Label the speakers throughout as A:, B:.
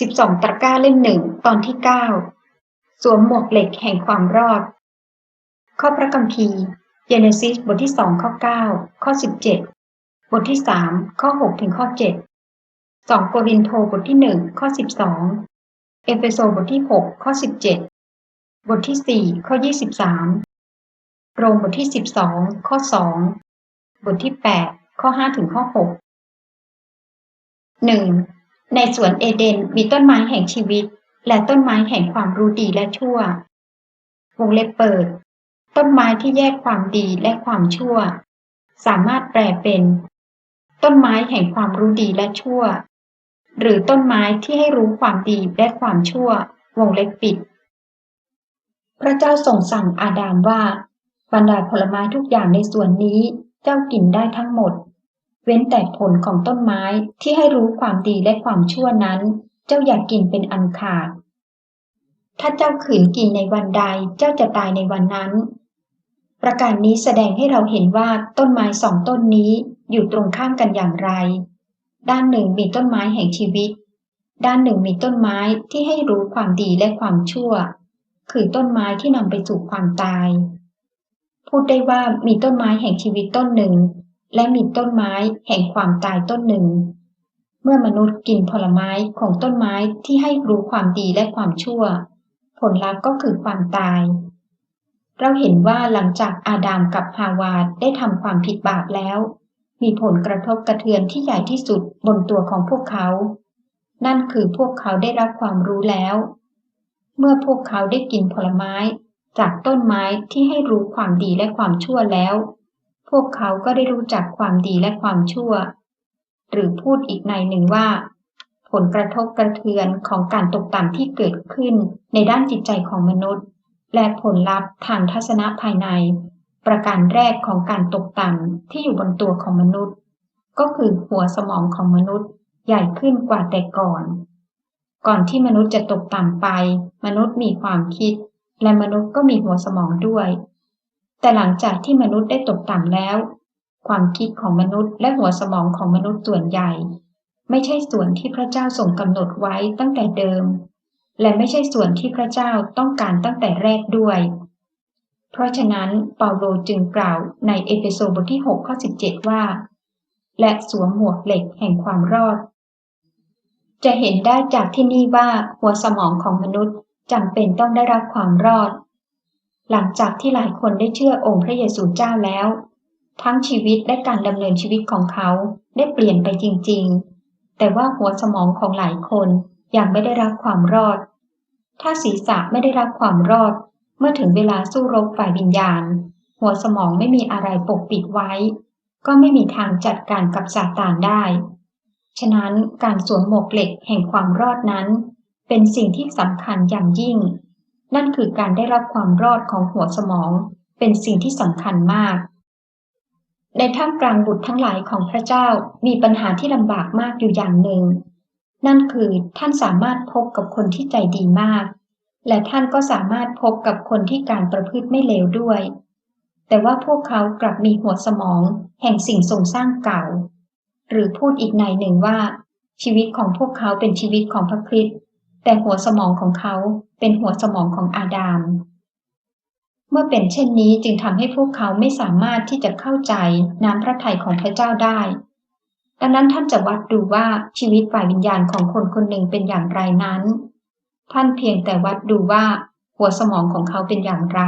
A: สิบสองตะกร้าเล่มหนึ่งตอนที่เก้าสวมหมวกเหล็กแห่งความรอด ข้อพระคัมภีร์เจเนซิสบทที่สองข้อเก้าข้อสิบเจ็ดบทที่สามข้อหกถึงข้อเจ็ดสองโกรินโทบทที่หนึ่งข้อสิบสองเอเฟโซบทที่หกข้อสิบเจ็ดบทที่สี่ข้อยี่สิบสามโรมบทที่สิบสองข้อสองบทที่แปดข้อห้าถึงข้อหกหนึ่ง ในสวนเอเดนมีต้นไม้แห่งชีวิต และต้นไม้แห่งความรู้ดีและชั่ว วงเล็บเปิด ต้นไม้ที่แยกความดีและความชั่ว สามารถแปลเป็น ต้นไม้แห่งความรู้ดีและชั่ว หรือต้นไม้ที่ให้รู้ความดีและความชั่ว วงเล็บปิด พระเจ้าส่งสั่งอาดามว่าบรรดาผลไม้ทุกอย่างในสวนนี้ เจ้ากินได้ทั้งหมด เว้นแต่ผลของต้นไม้ที่ให้รู้ความดีและความชั่วนั้น เจ้าอยากกินเป็นอันขาด ถ้าเจ้าขืนกินในวันใดเจ้าจะตายในวันนั้น ประการนี้แสดงให้เราเห็นว่าต้นไม้สองต้นนี้อยู่ตรงข้ามกันอย่างไร ด้านหนึ่งมีต้นไม้แห่งชีวิต ด้านหนึ่งมีต้นไม้ที่ให้รู้ความดีและความชั่ว คือต้นไม้ที่นำไปสู่ความตาย พูดได้ว่ามีต้นไม้แห่งชีวิตต้นหนึ่ง และมีต้นไม้แห่งความตายต้นหนึ่ง เมื่อมนุษย์กินผลไม้ของต้นไม้ที่ให้รู้ความดีและความชั่ว ผลลัพธ์ก็คือความตาย เราเห็นว่าหลังจากอาดามกับฮาวาดได้ทำความผิดบาปแล้ว มีผลกระทบกระเทือนที่ใหญ่ที่สุดบนตัวของพวกเขา นั่นคือพวกเขาได้รับความรู้แล้ว เมื่อพวกเขาได้กินผลไม้จากต้นไม้ที่ให้รู้ความดีและความชั่วแล้ว พวกเขาก็ได้รู้จักความดีและความชั่ว หรือพูดอีกในหนึ่งว่า ผลกระทบกระเทือนของการตกต่ำที่เกิดขึ้นในด้านจิตใจของมนุษย์ และผลลัพธ์ทางทัศนะภายใน ประการแรกของการตกต่ำที่อยู่บนตัวของมนุษย์ ก็คือหัวสมองของมนุษย์ใหญ่ขึ้นกว่าแต่ก่อน ก่อนที่มนุษย์จะตกต่ำไป มนุษย์มีความคิด และมนุษย์ก็มีหัวสมองด้วย แต่หลังจากที่มนุษย์ได้ตกต่ำแล้ว ความคิดของมนุษย์และหัวสมองของมนุษย์ส่วนใหญ่ ไม่ใช่ส่วนที่พระเจ้าทรงกำหนดไว้ตั้งแต่เดิม และไม่ใช่ส่วนที่พระเจ้าต้องการตั้งแต่แรกด้วย เพราะฉะนั้นเปาโลจึงกล่าวในเอเฟโซบทที่6ข้อ17 ว่า และสวมหมวกเหล็กแห่งความรอด จะเห็นได้จากที่นี่ว่าหัวสมองของมนุษย์จำเป็นต้องได้รับความรอด หลังจากที่หลายคนได้เชื่อองค์พระเยซูเจ้าแล้ว ทั้งชีวิตและการดำเนินชีวิตของเขาได้เปลี่ยนไปจริง ๆ แต่ว่าหัวสมองของหลายคนยังไม่ได้รับความรอด ถ้าศีรษะไม่ได้รับความรอด เมื่อถึงเวลาสู้รบฝ่ายวิญญาณ หัวสมองไม่มีอะไรปกปิดไว้ ก็ไม่มีทางจัดการกับซาตานได้ ฉะนั้นการสวมหมวกเหล็กแห่งความรอดนั้น เป็นสิ่งที่สำคัญอย่างยิ่ง นั่นคือการได้รับความรอดของหัวสมอง เป็นสิ่งที่สำคัญมาก ในท่ามกลางบุตรทั้งหลายของพระเจ้ามีปัญหาที่ลำบากมากอยู่อย่างหนึ่ง นั่นคือท่านสามารถพบกับคนที่ใจดีมาก และท่านก็สามารถพบกับคนที่การประพฤติไม่เลวด้วย แต่ว่าพวกเขากลับมีหัวสมองแห่งสิ่งทรงสร้างเก่า หรือพูดอีกในหนึ่งว่า ชีวิตของพวกเขาเป็นชีวิตของพระคริสต์แต่หัวสมองของเขา เป็นหัวสมองของอาดาม เมื่อเป็นเช่นนี้จึงทำให้พวกเขาไม่สามารถที่จะเข้าใจน้ำพระทัยของพระเจ้าได้ ดังนั้นท่านจะวัดดูว่าชีวิตฝ่ายวิญญาณของคนคนหนึ่งเป็นอย่างไรนั้น ท่านเพียงแต่วัดดูว่าหัวสมองของเขาเป็นอย่างไร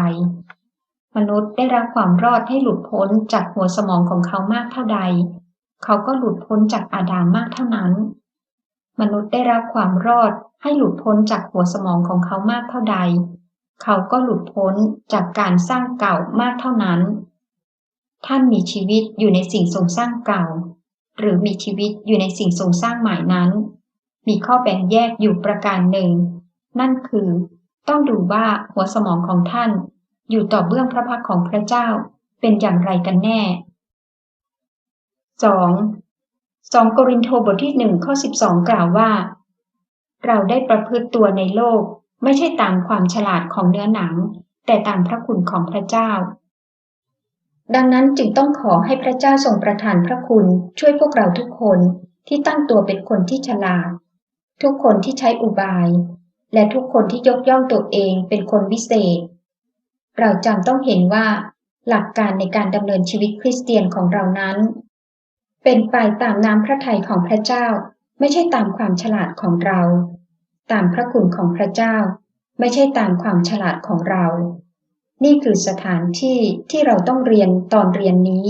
A: มนุษย์ได้รับความรอดให้หลุดพ้นจากหัวสมองของเขามากเท่าใด เขาก็หลุดพ้นจากอาดามมากเท่านั้น มนุษย์ได้รับความรอดให้หลุดพ้นจากหัวสมองของเขามากเท่าใด เขาก็หลุดพ้นจากการสร้างเก่ามากเท่านั้น ท่านมีชีวิตอยู่ในสิ่งทรงสร้างเก่า หรือมีชีวิตอยู่ในสิ่งทรงสร้างใหม่นั้น มีข้อแบ่งแยกอยู่ประการหนึ่ง นั่นคือ ต้องดูว่าหัวสมองของท่าน อยู่ต่อเบื้องพระพักของพระเจ้าเป็นอย่างไรกันแน่ 2. 2 โกรินโทบทที่หนึ่งข้อ 12 กล่าวว่า เราได้ประพฤติตัวในโลก ไม่ใช่ตามความฉลาดของเนื้อหนัง แต่ตามพระคุณของพระเจ้า ดังนั้นจึงต้องขอให้พระเจ้าทรงประทานพระคุณช่วยพวกเราทุกคนที่ตั้งตัวเป็นคนที่ฉลาด ทุกคนที่ใช้อุบาย และทุกคนที่ยกย่องตัวเองเป็นคนวิเศษ เราจำต้องเห็นว่าหลักการในการดำเนินชีวิตคริสเตียนของเรานั้น เป็นไปตามน้ำพระทัยของพระเจ้า ไม่ใช่ตามความฉลาดของเรา ตามพระคุณของพระเจ้า ไม่ใช่ตามความฉลาดของเรา นี่คือสถานที่ที่เราต้องเรียนตอนเรียนนี้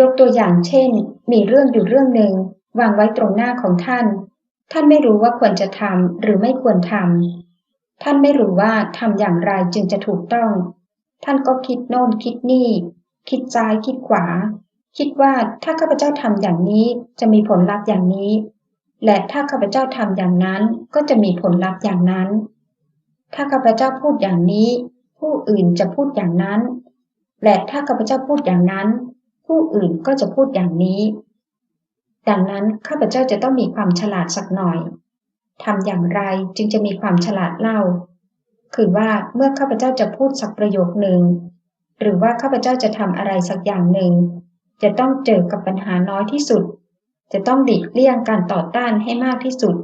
A: ยกตัวอย่างเช่น มีเรื่องอยู่เรื่องหนึ่งวางไว้ตรงหน้าของท่าน ท่านไม่รู้ว่าควรจะทำหรือไม่ควรทำท่านไม่รู้ว่าทำอย่างไรจึงจะถูกต้อง ท่านก็คิดโน่นคิดนี่ คิดซ้ายคิดขวา คิดว่าถ้าข้าพเจ้าทำอย่างนี้จะมีผลลัพธ์อย่างนี้ และถ้าข้าพเจ้าทำอย่างนั้นก็จะมีผลลัพธ์อย่างนั้น ถ้าข้าพเจ้าพูดอย่างนี้ ผู้อื่นจะพูดอย่างนั้น และถ้าข้าพเจ้าพูดอย่างนั้น ผู้อื่นก็จะพูดอย่างนี้ ดังนั้นข้าพเจ้าจะต้องมีความฉลาดสักหน่อยทำอย่างไรจึงจะมีความฉลาดเล่า คือว่าเมื่อข้าพเจ้าจะพูดสักประโยคหนึ่ง หรือว่าข้าพเจ้าจะทำอะไรสักอย่างหนึ่ง จะต้องเจอกับปัญหาน้อยที่สุด จะต้องดิกเลี่ยงการต่อต้านให้มากที่สุด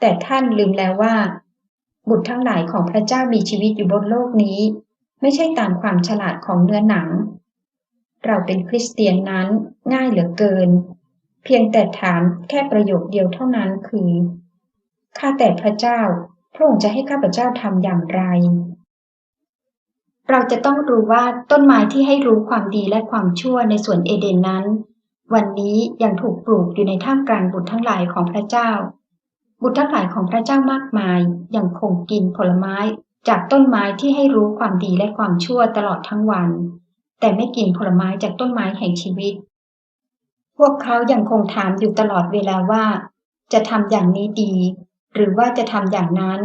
A: แต่ท่านลืมแล้วว่า บุตรทั้งหลายของพระเจ้ามีชีวิตอยู่บนโลกนี้ ไม่ใช่ตามความฉลาดของเนื้อหนัง เราเป็นคริสเตียนนั้นง่ายเหลือเกิน เพียงแต่ถามแค่ประโยคเดียวเท่านั้นคือข้าแต่พระเจ้าพระองค์จะให้ข้าพเจ้าทำอย่างไร เราจะต้องรู้ว่าต้นไม้ที่ให้รู้ความดีและความชั่วในสวนเอเดนนั้น วันนี้ยังถูกปลูกอยู่ในท่ามกลางบุตรทั้งหลายของพระเจ้า บุตรทั้งหลายของพระเจ้ามากมายยังคงกินผลไม้จากต้นไม้ที่ให้รู้ความดีและความชั่วตลอดทั้งวัน แต่ไม่กินผลไม้จากต้นไม้แห่งชีวิต พวกเขายังคงถามอยู่ตลอดเวลาว่า จะทำอย่างนี้ดี หรือว่าจะทำอย่างนั้น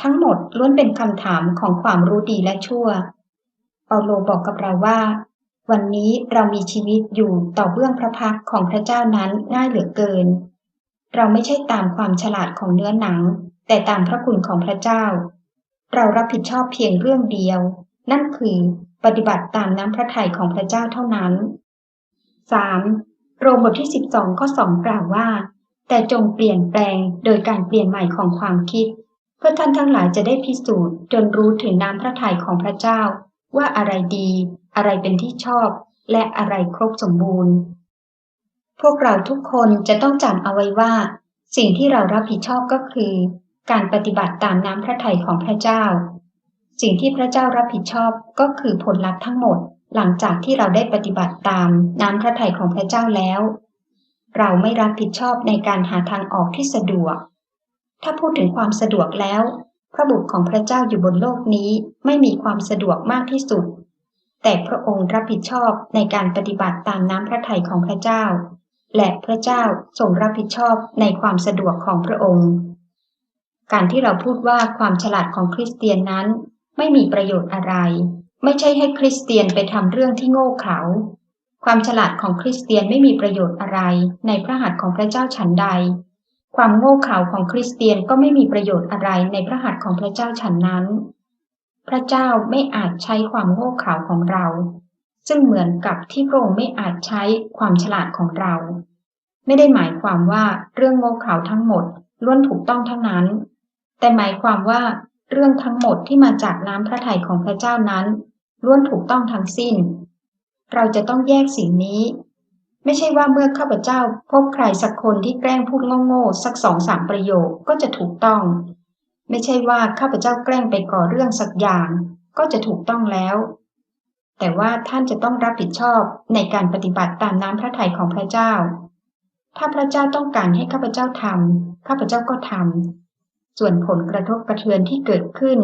A: ทั้งหมดล้วนเป็นคำถามของความรู้ดีและชั่ว เปาโลบอกกับเราว่า วันนี้เรามีชีวิตอยู่ต่อเบื้องพระพักของพระเจ้านั้นง่ายเหลือเกิน เราไม่ใช่ตามความฉลาดของเนื้อหนัง แต่ตามพระคุณของพระเจ้า เรารับผิดชอบเพียงเรื่องเดียว นั่นคือปฏิบัติตามน้ำพระทัยของพระเจ้าเท่านั้น 3. โรมบทที่ 12ข้อ2กล่าวว่า แต่จงเปลี่ยนแปลงโดยการเปลี่ยนใหม่ของความคิด เพื่อท่านทั้งหลายจะได้พิสูจน์จนรู้ถึงน้ำพระทัยของพระเจ้า ว่าอะไรดี อะไรเป็นที่ชอบ และอะไรครบสมบูรณ์ พวกเราทุกคนจะต้องจำเอาไว้ว่า สิ่งที่เรารับผิดชอบก็คือ การปฏิบัติตามน้ำพระทัยของพระเจ้า สิ่งที่พระเจ้ารับผิดชอบก็คือผลลัพธ์ทั้งหมด หลังจากที่เราได้ปฏิบัติตามน้ำพระทัยของพระเจ้าแล้ว เราไม่รับผิดชอบในการหาทางออกที่สะดวก ถ้าพูดถึงความสะดวกแล้ว พระบุตรของพระเจ้าอยู่บนโลกนี้ไม่มีความสะดวกมากที่สุด แต่พระองค์รับผิดชอบในการปฏิบัติตามน้ำพระทัยของพระเจ้า และพระเจ้าทรงรับผิดชอบในความสะดวกของพระองค์ การที่เราพูดว่าความฉลาดของคริสเตียนนั้น ไม่มีประโยชน์อะไร ไม่ใช่ให้คริสเตียนไปทำเรื่องที่โง่เขลาความฉลาดของคริสเตียนไม่มีประโยชน์อะไรในพระหัตถ์ของพระเจ้าฉันใด ความโง่เขลาของคริสเตียนก็ไม่มีประโยชน์อะไรในพระหัตถ์ของพระเจ้าฉันนั้น พระเจ้าไม่อาจใช้ความโง่เขลาของเรา ซึ่งเหมือนกับที่พระองค์ไม่อาจใช้ความฉลาดของเรา ไม่ได้หมายความว่าเรื่องโง่เขลาทั้งหมดล้วนถูกต้องทั้งนั้น แต่หมายความว่าเรื่องทั้งหมดที่มาจากน้ำพระทัยของพระเจ้านั้นล้วนถูกต้องทั้งสิ้น เราจะต้องแยกสิ่งนี้ ไม่ใช่ว่าเมื่อข้าพเจ้าพบใครสักคนที่แกล้งพูดโง่ๆสักสองสามประโยคก็จะถูกต้อง ไม่ใช่ว่าข้าพเจ้าแกล้งไปก่อเรื่องสักอย่าง ก็จะถูกต้องแล้ว แต่ว่าท่านจะต้องรับผิดชอบในการปฏิบัติตามน้ำพระทัยของพระเจ้า ถ้าพระเจ้าต้องการให้ข้าพเจ้าทำข้าพเจ้าก็ทำส่วนผลกระทบกระเทือนที่เกิดขึ้น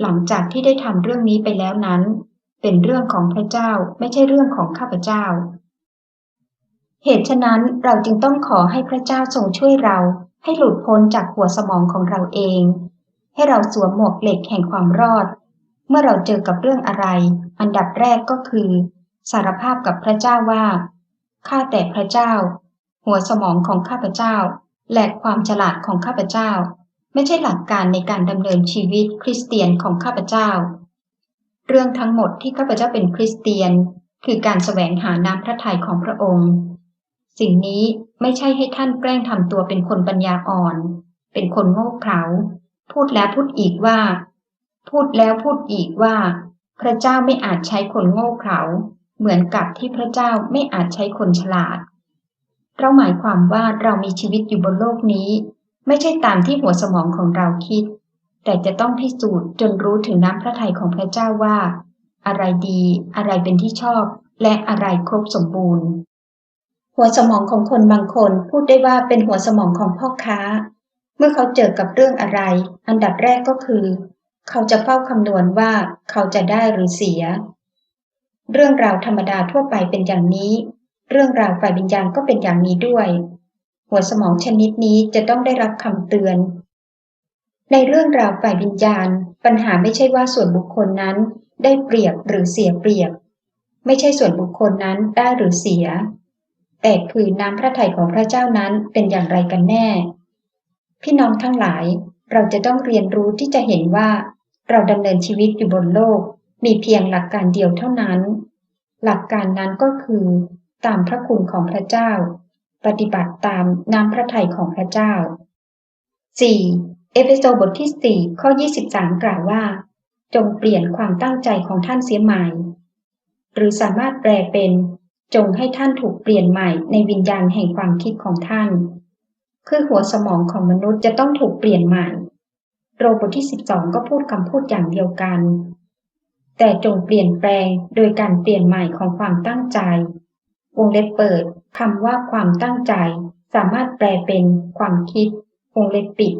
A: หลังจากที่ได้ทำเรื่องนี้ไปแล้วนั้น เป็นเรื่องของพระเจ้าไม่ใช่เรื่องของข้าพเจ้า เหตุฉะนั้นเราจึงต้องขอให้พระเจ้าทรงช่วยเราให้หลุดพ้นจากหัวสมองของเราเอง ให้เราสวมหมวกเหล็กแห่งความรอด เมื่อเราเจอกับเรื่องอะไร อันดับแรกก็คือ สารภาพกับพระเจ้าว่าข้าแต่พระเจ้า หัวสมองของข้าพเจ้า และความฉลาดของข้าพเจ้า ไม่ใช่หลักการในการดำเนินชีวิตคริสเตียนของข้าพเจ้า เรื่องทั้งหมดที่ข้าพเจ้าเป็นคริสเตียน คือการแสวงหาน้ำพระทัยของพระองค์ สิ่งนี้ไม่ใช่ให้ท่านแกล้งทำตัวเป็นคนปัญญาอ่อน เป็นคนโง่เขลาพูดแล้วพูดอีกว่า พูดแล้วพูดอีกว่า พระเจ้าไม่อาจใช้คนโง่เขลาเหมือนกับที่พระเจ้าไม่อาจใช้คนฉลาด เราหมายความว่าเรามีชีวิตอยู่บนโลกนี้ ไม่ใช่ตามที่หัวสมองของเราคิด แต่จะต้องพิสูจน์จนรู้ถึงน้ำพระทัยของพระเจ้าว่า อะไรดี อะไรเป็นที่ชอบ และอะไรครบสมบูรณ์ หัวสมองของคนบางคนพูดได้ว่าเป็นหัวสมองของพ่อค้า เมื่อเขาเจอกับเรื่องอะไร อันดับแรกก็คือ เขาจะเฝ้าคำนวณว่าเขาจะได้หรือเสีย เรื่องราวธรรมดาทั่วไปเป็นอย่างนี้ เรื่องราวฝ่ายวิญญาณก็เป็นอย่างนี้ด้วย หัวสมองชนิดนี้จะต้องได้รับคำเตือน ในเรื่องราวฝ่ายวิญญาณ ปัญหาไม่ใช่ว่าส่วนบุคคลนั้นได้เปรียบหรือเสียเปรียบ ไม่ใช่ส่วนบุคคลนั้นได้หรือเสีย แต่คือน้ำพระทัยของพระเจ้านั้นเป็นอย่างไรกันแน่ พี่น้องทั้งหลาย เราจะต้องเรียนรู้ที่จะเห็นว่า เราดำเนินชีวิตอยู่บนโลก มีเพียงหลักการเดียวเท่านั้น หลักการนั้นก็คือ ตามพระคุณของพระเจ้า ปฏิบัติตามน้ำพระทัยของพระเจ้า 4. เอเฟโซบทที่ 4 ข้อ 23 กล่าวว่า จงเปลี่ยนความตั้งใจของท่านเสียใหม่ หรือสามารถแปลเป็น จงให้ท่านถูกเปลี่ยนใหม่ในวิญญาณแห่งความคิดของท่านคือหัวสมองของมนุษย์จะต้องถูกเปลี่ยนใหม่ โรบทที่ 12 ก็พูดคำพูดอย่างเดียวกัน แต่จงเปลี่ยนแปลงโดยการเปลี่ยนใหม่ของความตั้งใจ วงเล็บเปิดคำว่าความตั้งใจ สามารถแปลเป็นความคิด วงเล็บปิด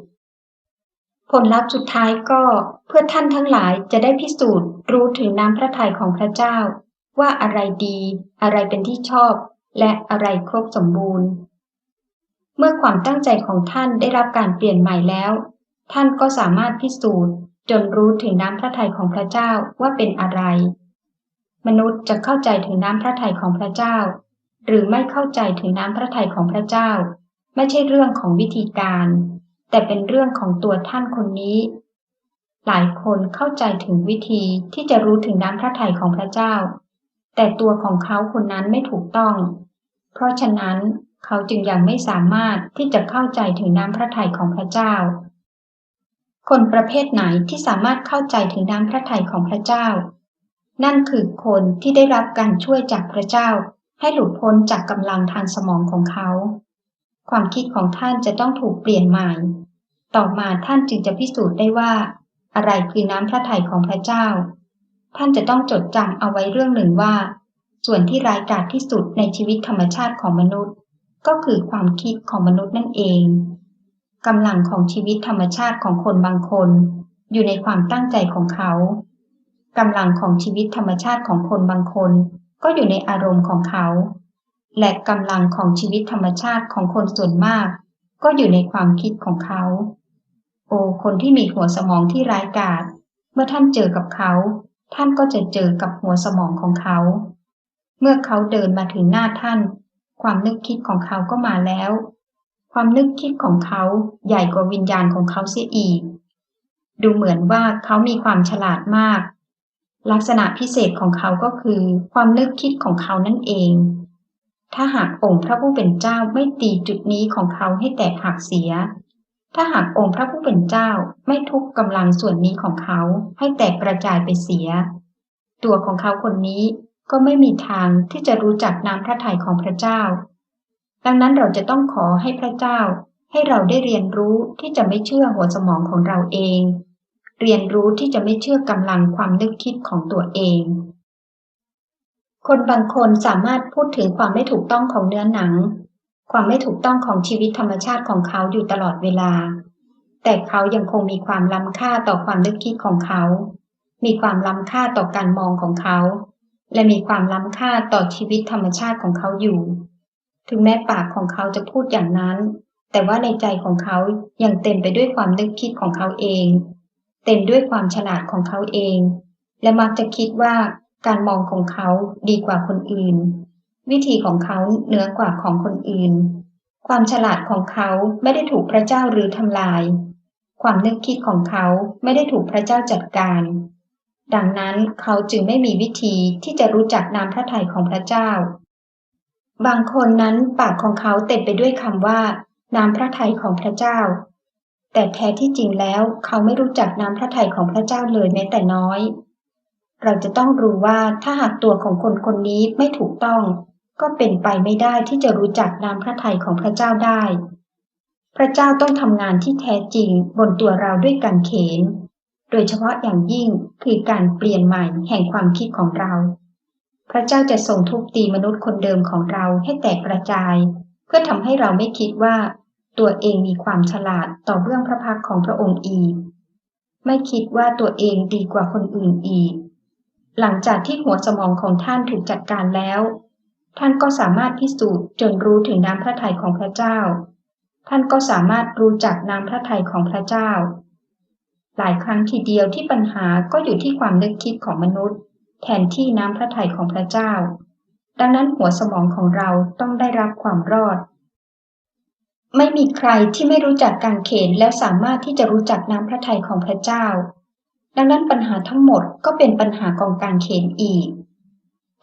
A: ผลลัพธ์สุดท้ายก็เพื่อท่านทั้งหลายจะได้พิสูจน์รู้ถึงน้ำพระทัยของพระเจ้า ว่าอะไรดี อะไรเป็นที่ชอบ และอะไรครบสมบูรณ์ เมื่อความตั้งใจของท่านได้รับการเปลี่ยนใหม่แล้ว ท่านก็สามารถพิสูจน์ จนรู้ถึงน้ำพระทัยของพระเจ้าว่าเป็นอะไร มนุษย์จะเข้าใจถึงน้ำพระทัยของพระเจ้า หรือไม่เข้าใจถึงน้ำพระทัยของพระเจ้า ไม่ใช่เรื่องของวิธีการ แต่เป็นเรื่องของตัวท่านคนนี้หลายคนเข้าใจถึงวิธีที่จะรู้ถึงน้ำพระทัยของพระเจ้า แต่ตัวของเขาคนนั้นไม่ถูกต้อง เพราะฉะนั้นเขาจึงยังไม่สามารถที่จะเข้าใจถึงน้ำพระทัยของพระเจ้า คนประเภทไหนที่สามารถเข้าใจถึงน้ำพระทัยของพระเจ้า นั่นคือคนที่ได้รับการช่วยจากพระเจ้า ให้หลุดพ้นจากกำลังทางสมองของเขา ความคิดของท่านจะต้องถูกเปลี่ยนใหม่ ต่อมาท่านจึงจะพิสูจน์ได้ว่า อะไรคือน้ำพระทัยของพระเจ้า ท่านจะต้องจดจำเอาไว้เรื่องหนึ่งว่า ส่วนที่ร้ายกาจที่สุดในชีวิตธรรมชาติของมนุษย์ ก็คือความคิดของมนุษย์นั่นเองกำลังของชีวิตธรรมชาติของคนบางคน อยู่ในความตั้งใจของเขากำลังของชีวิตธรรมชาติของคนบางคน ก็อยู่ในอารมณ์ของเขา และกำลังของชีวิตธรรมชาติของคนส่วนมาก ก็อยู่ในความคิดของเขา โอ้คนที่มีหัวสมองที่ร้ายกาจเมื่อท่านเจอกับเขา ท่านก็จะเจอกับหัวสมองของเขา เมื่อเขาเดินมาถึงหน้าท่าน ความนึกคิดของเขาก็มาแล้ว ความนึกคิดของเขาใหญ่กว่าวิญญาณของเขาเสียอีก ดูเหมือนว่าเขามีความฉลาดมาก ลักษณะพิเศษของเขาก็คือ ความนึกคิดของเขานั่นเอง ถ้าหากองค์พระผู้เป็นเจ้าไม่ตีจุดนี้ของเขาให้แตกหักเสีย ถ้าหากองค์พระผู้เป็นเจ้าไม่ทุกกำลังส่วนนี้ของเขาให้แตกกระจายไปเสีย ตัวของเขาคนนี้ก็ไม่มีทางที่จะรู้จักน้ำพระทัยของพระเจ้า ดังนั้นเราจะต้องขอให้พระเจ้า ให้เราได้เรียนรู้ที่จะไม่เชื่อหัวสมองของเราเอง เรียนรู้ที่จะไม่เชื่อกำลังความนึกคิดของตัวเอง คนบางคนสามารถพูดถึงความไม่ถูกต้องของเนื้อหนัง ความไม่ถูกต้องของชีวิตธรรมชาติของเขาอยู่ตลอดเวลา แต่เขายังคงมีความล้ำค่าต่อความนึกคิดของเขา มีความล้ำค่าต่อการมองของเขา และมีความล้ำค่าต่อชีวิตธรรมชาติของเขาอยู่ ถึงแม้ปากของเขาจะพูดอย่างนั้น แต่ว่าในใจของเขายังเต็มไปด้วยความนึกคิดของเขาเอง เต็มด้วยความฉลาดของเขาเอง และมักจะคิดว่าการมองของเขาดีกว่าคนอื่น วิธีของเขาเหนือกว่าของคนอื่น ความฉลาดของเขาไม่ได้ถูกพระเจ้าหรือทำลาย ความนึกคิดของเขาไม่ได้ถูกพระเจ้าจัดการ ดังนั้นเขาจึงไม่มีวิธีที่จะรู้จักนามพระทัยของพระเจ้า บางคนนั้นปากของเขาเต็มไปด้วยคำว่าน้ำพระทัยของพระเจ้า แต่แท้ที่จริงแล้วเขาไม่รู้จักน้ำพระทัยของพระเจ้าเลยแม้แต่น้อย เราจะต้องรู้ว่าถ้าหากตัวของคนคนนี้ไม่ถูกต้อง ก็เป็นไปไม่ได้ที่จะรู้จักน้ำพระทัยของพระเจ้าได้ พระเจ้าต้องทำงานที่แท้จริงบนตัวเราด้วยการเขน โดยเฉพาะอย่างยิ่งคือการเปลี่ยนใหม่แห่งความคิดของเรา พระเจ้าจะทรงทุบตีมนุษย์คนเดิมของเราให้แตกกระจาย เพื่อทำให้เราไม่คิดว่า ตัวเองมีความฉลาดต่อเบื้องพระพักของพระองค์อีก ไม่คิดว่าตัวเองดีกว่าคนอื่นอีก หลังจากที่หัวสมองของท่านถูกจัดการแล้ว ท่านก็สามารถพิสูจน์จนรู้ถึงน้ำพระทัยของพระเจ้า ท่านก็สามารถรู้จักน้ำพระทัยของพระเจ้า หลายครั้งทีเดียวที่ปัญหาก็อยู่ที่ความนึกคิดของมนุษย์ แทนที่น้ำพระทัยของพระเจ้า ดังนั้นหัวสมองของเราต้องได้รับความรอด ไม่มีใครที่ไม่รู้จักการเขนแล้วสามารถที่จะรู้จักน้ำพระทัยของพระเจ้า ดังนั้นปัญหาทั้งหมดก็เป็นปัญหาของการเขนอีก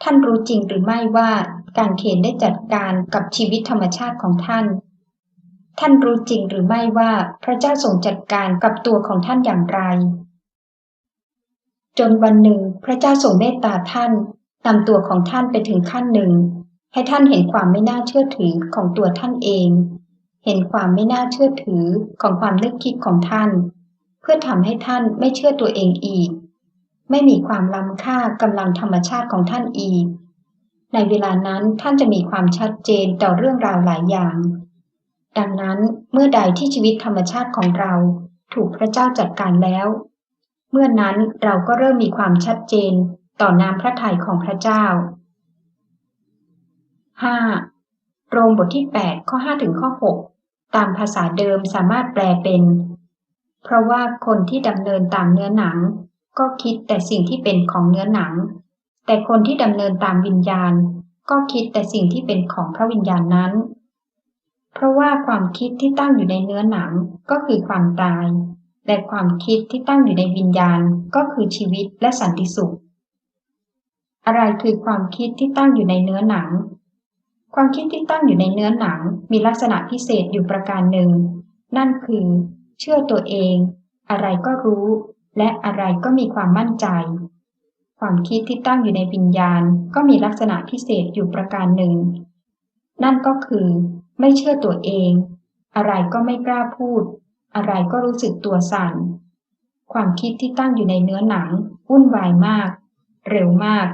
A: ท่านรู้จริงหรือไม่ว่าการเขนได้จัดการกับชีวิตธรรมชาติของท่าน ท่านรู้จริงหรือไม่ว่าพระเจ้าทรงจัดการกับตัวของท่านอย่างไร จนวันหนึ่งพระเจ้าทรงเมตตาท่านนำตัวของท่านไปถึงขั้นหนึ่ง ให้ท่านเห็นความไม่น่าเชื่อถือของตัวท่านเอง เห็นความไม่น่าเชื่อถือของความนึกคิดของท่าน เพื่อทำให้ท่านไม่เชื่อตัวเองอีก ไม่มีความล้ำค่ากำลังธรรมชาติของท่านอีก ในเวลานั้นท่านจะมีความชัดเจนต่อเรื่องราวหลายอย่าง ดังนั้นเมื่อใดที่ชีวิตธรรมชาติของเราถูกพระเจ้าจัดการแล้ว เมื่อนั้นเราก็เริ่มมีความชัดเจนต่อน้ำพระทัยของพระเจ้า 5. โรมบทที่ 8 ข้อ 5 ถึงข้อ 6 ตามภาษาเดิมสามารถแปลเป็น เพราะว่าคนที่ดำเนินตามเนื้อหนัง ก็คิดแต่สิ่งที่เป็นของเนื้อหนัง แต่คนที่ดำเนินตามวิญญาณ ก็คิดแต่สิ่งที่เป็นของพระวิญญาณนั้น เพราะว่าความคิดที่ตั้งอยู่ในเนื้อหนังก็คือความตาย และความคิดที่ตั้งอยู่ในวิญญาณก็คือชีวิตและสันติสุข อะไรคือความคิดที่ตั้งอยู่ในเนื้อหนัง ความคิดที่ตั้งอยู่ในเนื้อหนังมีลักษณะพิเศษอยู่ประการหนึ่ง นั่นคือ เชื่อตัวเอง อะไรก็รู้ และอะไรก็มีความมั่นใจ ความคิดที่ตั้งอยู่ในวิญญาณก็มีลักษณะพิเศษอยู่ประการหนึ่ง นั่นก็คือ ไม่เชื่อตัวเอง อะไรก็ไม่กล้าพูด อะไรก็รู้สึกตัวสั่น ความคิดที่ตั้งอยู่ในเนื้อหนังวุ่นวายมาก เร็วมาก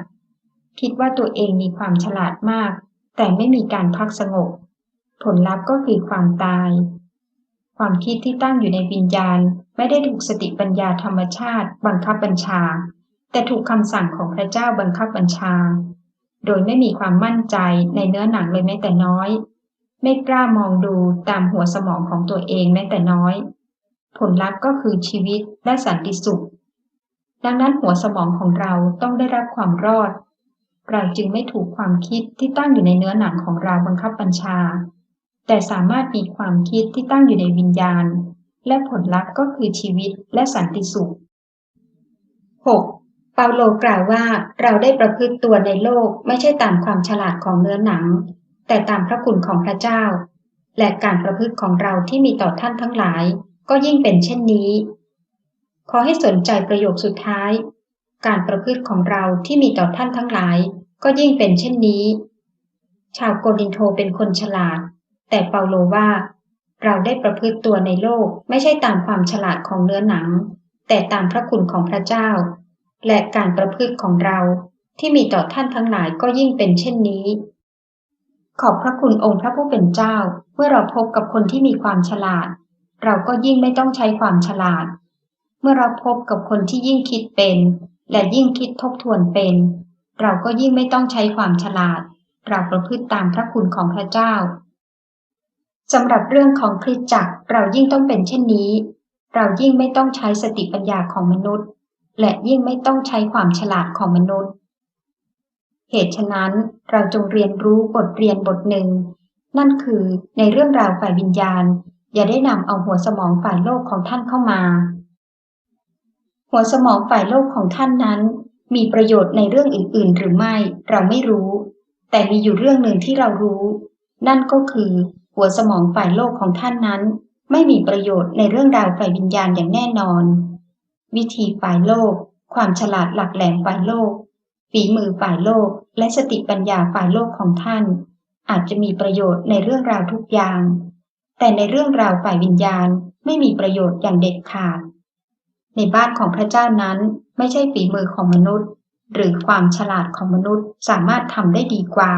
A: คิดว่าตัวเองมีความฉลาดมาก แต่ไม่มีการพักสงบ ผลลัพธ์ก็คือความตาย ความคิดที่ตั้งอยู่ในวิญญาณ ไม่ได้ถูกสติปัญญาธรรมชาติ บังคับบัญชา แต่ถูกคำสั่งของพระเจ้าบังคับบัญชา โดยไม่มีความมั่นใจในเนื้อหนังเลยแม้แต่น้อย ไม่กล้ามองดูตามหัวสมองของตัวเองแม้แต่น้อย ผลลัพธ์ก็คือชีวิตและสันติสุข ดังนั้นหัวสมองของเราต้องได้รับความรอด เราจึงไม่ถูกความคิดที่ตั้งอยู่ในเนื้อหนังของเราบังคับบัญชา แต่สามารถมีความคิดที่ตั้งอยู่ในวิญญาณ และผลลัพธ์ก็คือชีวิตและสันติสุข 6. เปาโลกล่าวว่าเราได้ประพฤติตัวในโลกไม่ใช่ตามความฉลาดของเนื้อหนัง แต่ตามพระคุณของพระเจ้า และการประพฤติของเราที่มีต่อท่านทั้งหลาย ก็ยิ่งเป็นเช่นนี้ ขอให้สนใจประโยคสุดท้าย การประพฤติของเราที่มีต่อท่านทั้งหลาย ก็ยิ่งเป็นเช่นนี้ ชาวโกรินโทเป็นคนฉลาด แต่เปาโลว่า เราได้ประพฤติตัวในโลกไม่ใช่ตามความฉลาดของเนื้อหนัง แต่ตามพระคุณของพระเจ้า และการประพฤติของเราที่มีต่อท่านทั้งหลายก็ยิ่งเป็นเช่นนี้ ขอบพระคุณองค์พระผู้เป็นเจ้า เมื่อเราพบกับคนที่มีความฉลาด เราก็ยิ่งไม่ต้องใช้ความฉลาด เมื่อเราพบกับคนที่ยิ่งคิดเป็น และยิ่งคิดทบทวนเป็น เราก็ยิ่งไม่ต้องใช้ความฉลาด เราประพฤติตามพระคุณของพระเจ้า สำหรับเรื่องของคริสจักรเรายิ่งต้องเป็นเช่นนี้ เรายิ่งไม่ต้องใช้สติปัญญาของมนุษย์ และยิ่งไม่ต้องใช้ความฉลาดของมนุษย์ เหตุฉะนั้นเราจงเรียนรู้บทเรียนบทหนึ่ง นั่นคือในเรื่องราวฝ่ายวิญญาณ อย่าได้นำเอาหัวสมองฝ่ายโลกของท่านเข้ามา หัวสมองฝ่ายโลกของท่านนั้น มีประโยชน์ในเรื่องอื่น ๆ หรือไม่เราไม่รู้ แต่มีอยู่เรื่องหนึ่งที่เรารู้ นั่นก็คือ หัวสมองฝ่ายโลกของท่านนั้น ไม่มีประโยชน์ในเรื่องราวฝ่ายวิญญาณอย่างแน่นอน วิธีฝ่ายโลก ความฉลาดหลักแหลมฝ่ายโลก ฝีมือฝ่ายโลก และสติปัญญาฝ่ายโลกของท่าน อาจจะมีประโยชน์ในเรื่องราวทุกอย่าง แต่ในเรื่องราวฝ่ายวิญญาณไม่มีประโยชน์อย่างเด็ดขาด ในบ้านของพระเจ้านั้นไม่ใช่ฝีมือของมนุษย์ หรือความฉลาดของมนุษย์สามารถทำได้ดีกว่า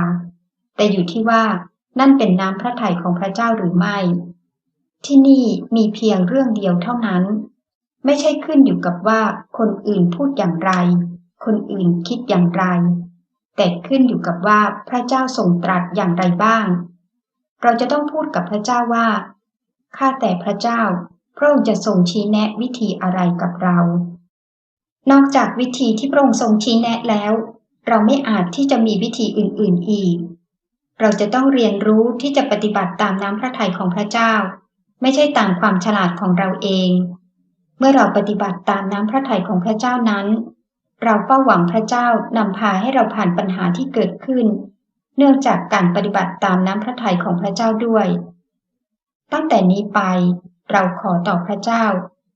A: แต่อยู่ที่ว่า นั่นเป็นน้ำพระทัยของพระเจ้าหรือไม่ ที่นี่มีเพียงเรื่องเดียวเท่านั้น ไม่ใช่ขึ้นอยู่กับว่าคนอื่นพูดอย่างไร คนอื่นคิดอย่างไร แต่ขึ้นอยู่กับว่าพระเจ้าทรงตรัสอย่างไรบ้าง เราจะต้องพูดกับพระเจ้าว่าข้าแต่พระเจ้า พระองค์จะทรงชี้แนะวิธีอะไรกับเรา นอกจากวิธีที่พระองค์ทรงชี้แนะแล้ว เราไม่อาจที่จะมีวิธีอื่น ๆ อีก เราจะต้องเรียนรู้ที่จะปฏิบัติตามน้ำพระทัยของพระเจ้า ไม่ใช่ตามความฉลาดของเราเอง เมื่อเราปฏิบัติตามน้ำพระทัยของพระเจ้านั้น เราเฝ้าหวังพระเจ้านำพาให้เราผ่านปัญหาที่เกิดขึ้น เนื่องจากการปฏิบัติตามน้ำพระทัยของพระเจ้าด้วย ตั้งแต่นี้ไปเราขอต่อพระเจ้า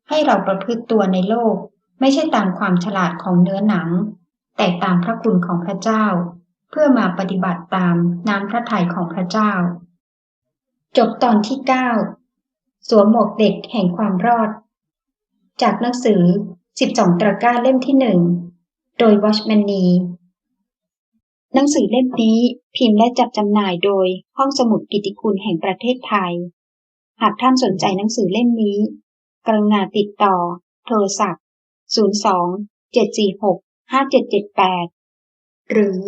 A: ให้เราประพฤติตัวในโลก ไม่ใช่ตามความฉลาดของเนื้อหนัง แต่ตามพระคุณของพระเจ้า เพื่อมาปฏิบัติตามน้ำพระทัยของพระเจ้า จบตอนที่ 9 สวมหมวกเด็กแห่งความรอด จากหนังสือ 12ตะกร้าเล่มที่หนึ่งโดยวอชแมนนีหนังสือเล่มนี้พิมพ์และจัดจำหน่ายโดยห้องสมุดกิติคุณแห่งประเทศไทย หากท่านสนใจหนังสือเล่มนี้ กรุณาติดต่อ โทรศัพท์ 02 746 5778 หรือ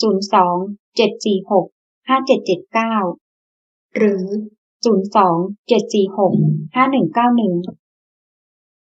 A: 02 746 5779 หรือ 02 746 5191